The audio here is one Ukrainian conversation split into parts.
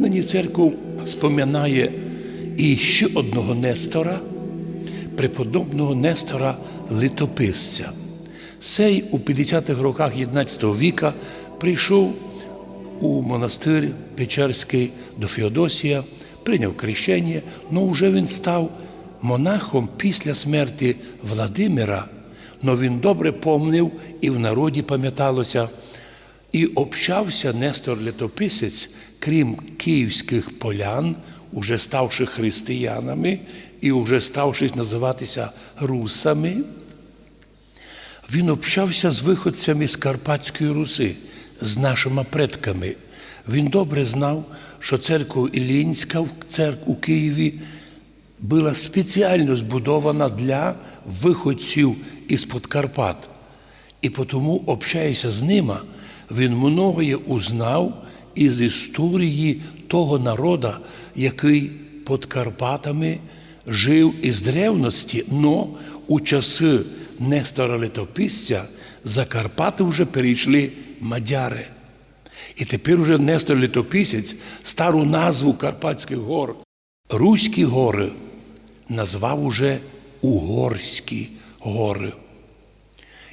Нині церква споминає і ще одного Нестора, преподобного Нестора Литописця. Сей у 50-х роках 11 віка прийшов у монастир Печерський до Феодосія, прийняв крещення, але вже він став монахом після смерті Владимира, але він добре помнив і в народі пам'яталося. І общався Нестор Летописець, крім київських полян, уже ставши християнами і вже ставшись називатися русами, він общався з виходцями з Карпатської Руси, з нашими предками. Він добре знав, що церква Іллінська церква у Києві була спеціально збудована для виходців із Подкарпат. І тому, общаючись з ними, він многое узнав із історії того народу, який під Карпатами жив із древності, но у часи Нестора Летописця за Карпати вже перейшли мадяри. І тепер уже Нестор Летописець стару назву Карпатських гор, Руські гори, назвав уже Угорські гори.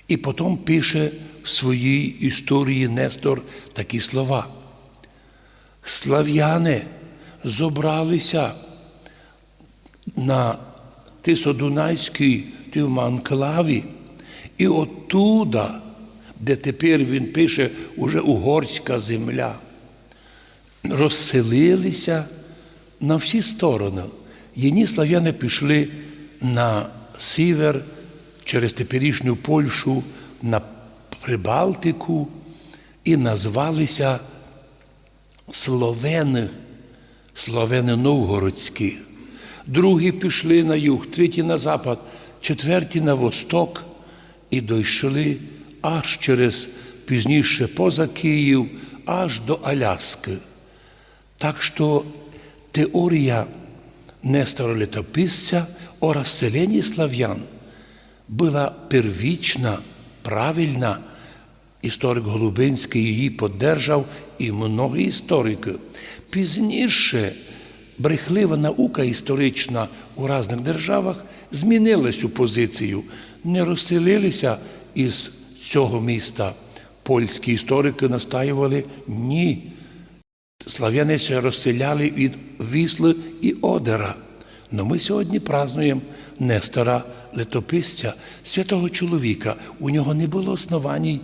І потім пише в своїй історії Нестор такі слова. Слав'яни зобралися на Тисодунайській тим анклаві, і оттуда, де тепер він пише уже угорська земля, розселилися на всі сторони. Єдні слав'яни пішли на сівер через теперішню Польщу на Прибалтику і назвалися Словени, Словени Новгородські. Другі пішли на юг, треті на запад, четверті на восток і дійшли аж через пізніше поза Київ, аж до Аляски. Так що теорія Нестора Летописця о розселенні слав'ян була первічна, правильна. Історик Голубинський її поддержав і многі історики. Пізніше брехлива наука історична у різних державах змінила цю позицію, не розселилися із цього міста. Польські історики настаювали ні. Слав'яни ще розселяли від Вісли і Одера. Но ми сьогодні празднуємо Нестора летописця, святого чоловіка. У нього не було основаній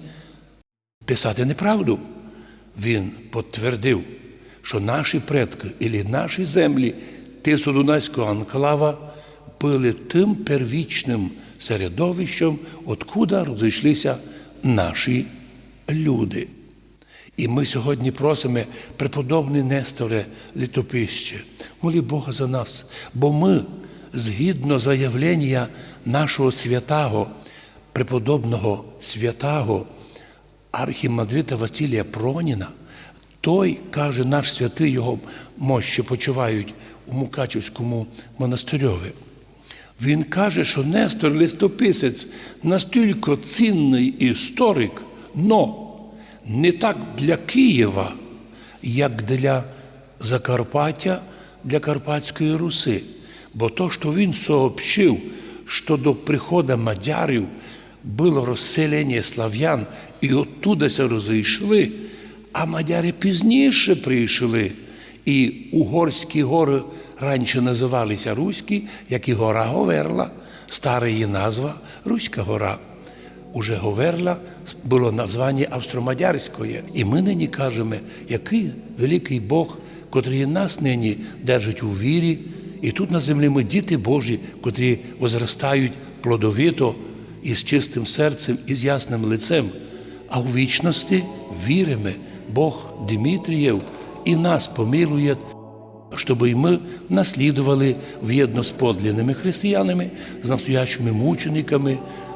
писати неправду. Він підтвердив, що наші предки і наші землі Тисодунайського анклава були тим первічним середовищем, откуда розійшлися наші люди. І ми сьогодні просимо, преподобний Несторе літопище, молі Бога за нас, бо ми, згідно заявлення нашого святого, преподобного святого архімандрита Василія Проніна, той, каже, наш святий його мощі почувають у Мукачівському монастирьові. Він каже, що Нестор листописець настільки цінний історик, но не так для Києва, як для Закарпаття, для Карпатської Руси. Бо то, що він сообщив, що до приходу мадярів було розселення слав'ян, і оттуда розійшли, а мадяри пізніше прийшли. І угорські гори раніше називалися Руські, як і гора Говерла, стара її назва Руська гора. Уже Говерла було названня австромадярської. І ми нині кажемо, який великий Бог, котрий нас нині держить у вірі. І тут на землі ми діти Божі, котрі возростають плодовито і з чистим серцем, і з ясним лицем. А у вічності віримо, Бог Дмитрієв і нас помилує, щоб і ми наслідували в'єдно з подлинними християнами, з настоящими мучениками